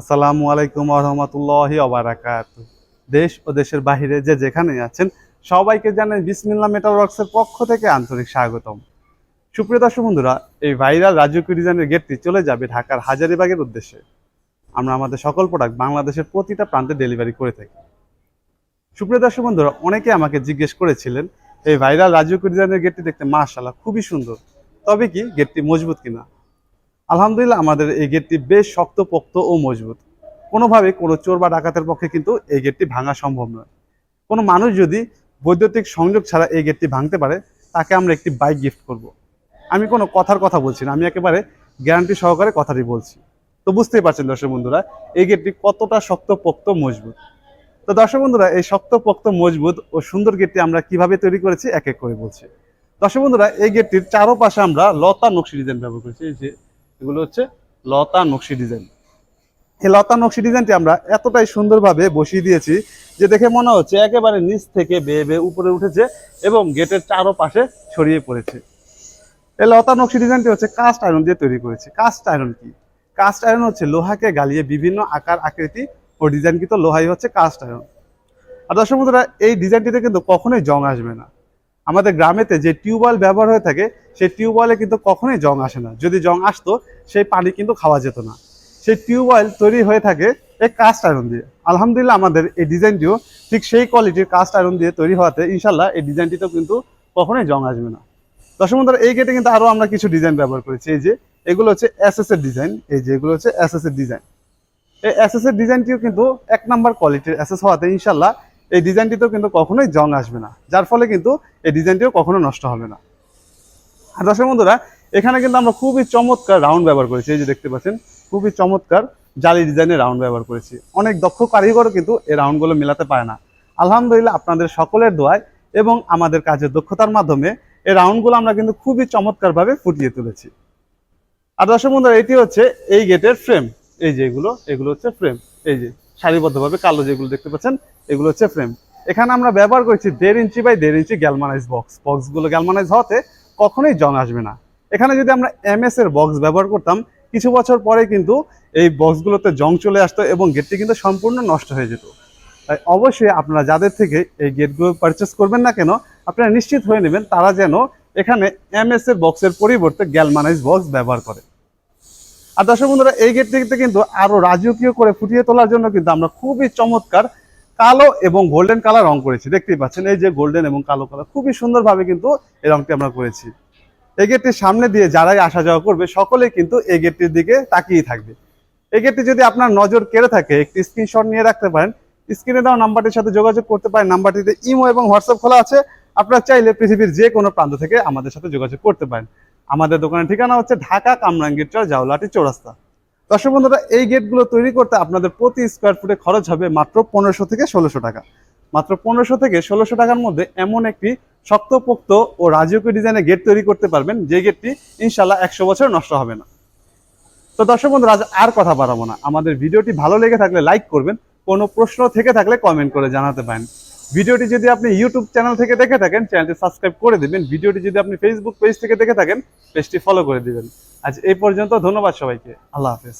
আসসালামু আলাইকুম রহমতুল্লাহি অবরাকাত দেশ ও দেশের বাহিরে যে যেখানে আছেন, সবাইকে জানেন বিসমিল্লা মেটাল ওয়ার্কসের পক্ষ থেকে আন্তরিক স্বাগতম। সুপ্রিয় দর্শক বন্ধুরা, এই ভাইরাল রাজকীয় ডিজাইনের গেটটি চলে যাবে ঢাকার হাজারিবাগের উদ্দেশ্যে। আমরা আমাদের সকল প্রোডাক্ট বাংলাদেশের প্রতিটা প্রান্তে ডেলিভারি করে থাকি। সুপ্রিয় দর্শক বন্ধুরা, অনেকে আমাকে জিজ্ঞেস করেছিলেন, এই ভাইরাল রাজকীয় ডিজাইনের গেটটি দেখতে মাশাআল্লাহ খুবই সুন্দর। তবে কি গেটটি মজবুত কিনা? আলহামদুলিল্লাহ আমাদের এই গেটটি বেশ শক্ত পোক্ত ও মজবুত। কোনোভাবে কোনো চোর বা ডাকাতের পক্ষে কিন্তু এই গেটটি ভাঙা সম্ভব নয়। কোনো মানুষ যদি বৈদ্যুতিক সংযোগ ছাড়া এই গেটটি ভাঙতে পারে, তাকে আমরা একটি বাইক গিফট করব। আমি কোনো কথার কথা বলছি না, আমি একেবারে গ্যারান্টি সহকারে কথাটি বলছি। তো বুঝতেই পারছেন দর্শক বন্ধুরা, এই গেটটি কতটা শক্ত পোক্ত মজবুত। তো দর্শক বন্ধুরা, এই শক্ত পোক্ত মজবুত ও সুন্দর গেটটি আমরা কীভাবে তৈরি করেছি, এক এক করে বলছি। দর্শক বন্ধুরা, এই গেটটির চারোপাশে আমরা লতা নকশি ডিজাইন ব্যবহার করেছি, এই যে এগুলো হচ্ছে লতা নকশি ডিজাইন। এই লতা নকশি ডিজাইনটি আমরা এতটাই সুন্দরভাবে বসিয়ে দিয়েছি যে দেখে মনে হচ্ছে একেবারে নিচ থেকে বেয়ে বেয়ে উপরে উঠেছে এবং গেটের চারোপাশে ছড়িয়ে পড়েছে। এই লতা নকশি ডিজাইনটি হচ্ছে কাস্ট আয়রন দিয়ে তৈরি করেছে। কাস্ট আয়রন কি? কাস্ট আয়রন হচ্ছে লোহাকে গালিয়ে বিভিন্ন আকার, আকৃতি ও ডিজাইনকৃত লোহাই হচ্ছে কাস্ট আয়রন। আর দর্শক বন্ধুরা, এই ডিজাইনটিতে কিন্তু কখনোই জং আসবে না। আমাদের গ্রামেতে যে টিউবওয়েল ব্যবহার হয়ে থাকে, সেই টিউবওয়েলে কিন্তু কখনোই জং আসে না। যদি জং আসতো, সেই পানি কিন্তু খাওয়া যেত না। সেই টিউবওয়েল তৈরি হয়ে থাকে এই কাস্ট আয়রন দিয়ে। আলহামদুলিল্লাহ আমাদের এই ডিজাইনটিও ঠিক সেই কোয়ালিটির কাস্ট আয়রন দিয়ে তৈরি হওয়াতে ইনশাল্লাহ এই ডিজাইনটিতেও কিন্তু কখনোই জং আসবে না। দর্শক বন্ধুরা, এই গেটে কিন্তু আরও আমরা কিছু ডিজাইন ব্যবহার করেছি। এই যে, এগুলো হচ্ছে এস এর ডিজাইন। এই যে, এগুলো হচ্ছে এস এর ডিজাইন। এই এস এর ডিজাইনটিও কিন্তু এক নাম্বার কোয়ালিটির এস এস হওয়াতে ইনশাল্লাহ এই ডিজাইনটিতেও কিন্তু কখনোই জং আসবে না, যার ফলে কিন্তু এই ডিজাইনটিও কখনো নষ্ট হবে না। আর দর্শক বন্ধুরা, এখানে কিন্তু আমরা খুবই চমৎকার রাউন্ড ব্যবহার করেছি, এই যে দেখতে পাচ্ছেন, খুবই চমৎকার জালি ডিজাইনের রাউন্ড ব্যবহার করেছি। অনেক দক্ষ কারিগরও কিন্তু এই রাউন্ডগুলো মেলাতে পারে না। আলহামদুলিল্লাহ, আপনাদের সকলের দোয়ায় এবং আমাদের কাজের দক্ষতার মাধ্যমে এই রাউন্ডগুলো আমরা কিন্তু খুবই চমৎকারভাবে ফুটিয়ে তুলেছি। আর দর্শক বন্ধুরা, এটি হচ্ছে এই গেটের ফ্রেম এই যে এগুলো এগুলো হচ্ছে ফ্রেম এই যে সারিবদ্ধভাবে কালো যেগুলো দেখতে পাচ্ছেন, এগুলো হচ্ছে ফ্রেম এখানে আমরা ব্যবহার করেছি দেড় ইঞ্চি বাই দেড় ইঞ্চি গ্যালমানাইজ বক্স বক্সগুলো গ্যালমানাইজ হওয়াতে কখনোই জং আসবে না। এখানে যদি আমরা এমএস এর বক্স ব্যবহার করতাম, কিছু বছর পরে কিন্তু এই বক্সগুলোতে জং চলে আসতো এবং গেটটি কিন্তু সম্পূর্ণ নষ্ট হয়ে যেত। তাই অবশ্যই আপনারা যাদের থেকে এই গেটগুলো পারচেস করবেন না কেন, আপনারা নিশ্চিত হয়ে নেবেন তারা যেন এখানে এমএস এর বক্সের পরিবর্তে গ্যালমানাইজ বক্স ব্যবহার করে। আর দর্শক বন্ধুরা, এই গেটটিতে কিন্তু আরও রাজকীয় করে ফুটিয়ে তোলার জন্য কিন্তু আমরা খুবই চমৎকার কালো এবং গোল্ডেন কালার রং করেছি। দেখতেই পাচ্ছেন, এই যে গোল্ডেন এবং কালো কালার খুবই সুন্দরভাবে কিন্তু এই রংটি আমরা করেছি। এই গেটটির সামনে দিয়ে যারাই আসা যাওয়া করবে, সকলেই কিন্তু এই গেটটির দিকে তাকিয়ে থাকবে। এই গেটটি যদি আপনার নজর কেড়ে থাকে, একটি স্ক্রিনশট নিয়ে রাখতে পারেন। স্ক্রিনে দেওয়া নাম্বারটির সাথে যোগাযোগ করতে পারেন। নাম্বারটিতে ইমো এবং হোয়াটসঅ্যাপ খোলা আছে। আপনারা চাইলে পৃথিবীর যে কোনো প্রান্ত থেকে আমাদের সাথে যোগাযোগ করতে পারেন। আমাদের দোকানের ঠিকানা হচ্ছে ঢাকা কামরাঙ্গীরচর জাউলাটি চৌরাস্তা। দর্শক বন্ধুরা, এই গেটগুলো তৈরি করতে আপনাদের প্রতি স্কোয়ার ফুটে খরচ হবে মাত্র পনেরোশো থেকে ষোলোশো টাকা। মাত্র পনেরোশো থেকে ষোলোশো টাকার মধ্যে এমন একটি শক্তপোক্ত ও রাজকীয় ডিজাইনের গেট তৈরি করতে পারবেন, যে গেটটি ইনশাল্লাহ একশো বছর নষ্ট হবে না। তো দর্শক বন্ধুরা, আজ আর কথা বাড়াবো না। আমাদের ভিডিওটি ভালো লেগে থাকলে লাইক করবেন, কোনো প্রশ্ন থেকে থাকলে কমেন্ট করে জানাতে পারেন। ভিডিওটি যদি আপনি ইউটিউব চ্যানেল থেকে দেখে থাকেন চ্যানেলটি সাবস্ক্রাইব করে দিবেন। ভিডিওটি যদি আপনি ফেসবুক পেজ থেকে দেখে থাকেন পেজটি ফলো করে দিবেন। আজ এই পর্যন্ত, ধন্যবাদ সবাইকে। আল্লাহ হাফেজ।